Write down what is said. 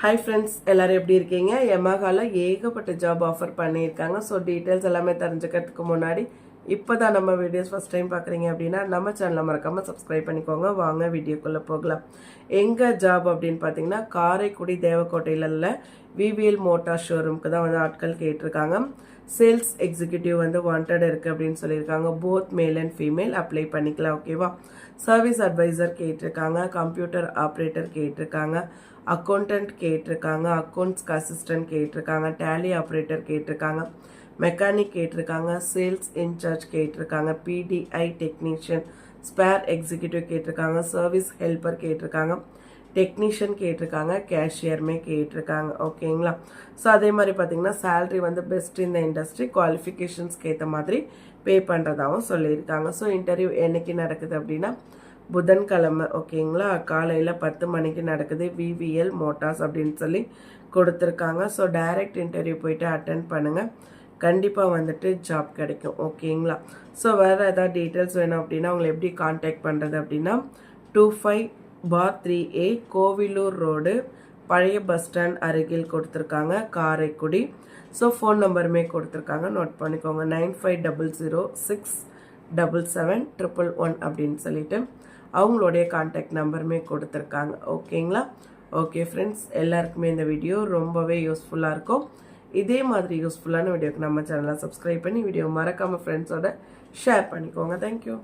Hi friends எல்லாரும் எப்படி இருக்கீங்க? எமகால ஏகப்பட்ட ஜாப் ஆஃபர் பண்ணியிருக்காங்க. ஸோ டீட்டெயில்ஸ் எல்லாமே தெரிஞ்சுக்கிறதுக்கு முன்னாடி இப்போ தான் நம்ம வீடியோஸ் ஃபஸ்ட் டைம் பார்க்குறீங்க அப்படின்னா நம்ம சேனலை மறக்காமல் சப்ஸ்கிரைப் பண்ணிக்கோங்க. வாங்க வீடியோக்குள்ளே போகலாம். எங்கே ஜாப் அப்படின்னு பார்த்தீங்கன்னா காரைக்குடி தேவக்கோட்டையில விவிஎல் மோட்டார் ஷோரூம்க்கு தான் வந்து ஆட்கள் கேட்டிருக்காங்க. சேல்ஸ் எக்ஸிக்யூட்டிவ் வந்து வாண்டட் இருக்குது அப்படின்னு சொல்லியிருக்காங்க. Both male and female apply பண்ணிக்கலாம் ஓகேவா சர்வீஸ் அட்வைசர் கேட்டிருக்காங்க கம்ப்யூட்டர் ஆப்ரேட்டர் கேட்டிருக்காங்க அக்கௌண்டன்ட் கேட்டிருக்காங்க அக்கௌண்ட்ஸ்க்கு அசிஸ்டன்ட் கேட்டிருக்காங்க டேலி ஆப்ரேட்டர் கேட்டிருக்காங்க. மெக்கானிக் கேட்டிருக்காங்க சேல்ஸ் இன்சார்ஜ் கேட்டிருக்காங்க பிடிஐ டெக்னீஷியன் ஸ்பேர் எக்ஸிக்யூட்டிவ் கேட்டிருக்காங்க சர்வீஸ் ஹெல்ப்பர் கேட்டிருக்காங்க டெக்னீஷியன் கேட்டிருக்காங்க கேஷியருமே கேட்டிருக்காங்க ஓகேங்களா ஸோ அதே மாதிரி பார்த்தீங்கன்னா சேலரி வந்து பெஸ்ட் இந்த இண்டஸ்ட்ரி குவாலிஃபிகேஷன்ஸ்க்கு ஏற்ற மாதிரி பே பண்ணுறதாகவும் சொல்லியிருக்காங்க. ஸோ இன்டர்வியூ என்னைக்கு நடக்குது அப்படின்னா புதன்கிழமை ஓகேங்களா காலையில் பத்து மணிக்கு நடக்குது விவிஎல் மோட்டார்ஸ் அப்படின்னு சொல்லி கொடுத்துருக்காங்க. ஸோ டைரக்ட் இன்டர்வியூ போயிட்டு அட்டன் பண்ணுங்கள் கண்டிப்பாக வந்துட்டு ஜாப் கிடைக்கும். ஓகேங்களா ஸோ வேறு ஏதாவது டீட்டெயில்ஸ் வேணும் அப்படின்னா உங்களை எப்படி காண்டாக்ட் பண்ணுறது அப்படின்னா two five bar three A Kovilur road பழைய பஸ் ஸ்டாண்ட் அருகில் கொடுத்துருக்காங்க காரைக்குடி. ஸோ ஃபோன் நம்பருமே கொடுத்துருக்காங்க. நோட் பண்ணிக்கோங்க nine five double zero six double seven triple one அப்படின்னு சொல்லிட்டு அவங்களுடைய காண்டாக்ட் நம்பருமே கொடுத்துருக்காங்க. ஓகேங்களா ஓகே ஃப்ரெண்ட்ஸ் எல்லாருக்குமே இந்த வீடியோ ரொம்பவே யூஸ்ஃபுல்லாக இருக்கும். இதே மாதிரி யூஸ்ஃபுல்லான வீடியோக்கு நம்ம சேனலை சப்ஸ்கிரைப் பண்ணி வீடியோ மறக்காமல் ஃப்ரெண்ட்ஸோட ஷேர் பண்ணிக்கோங்க. தேங்க்யூ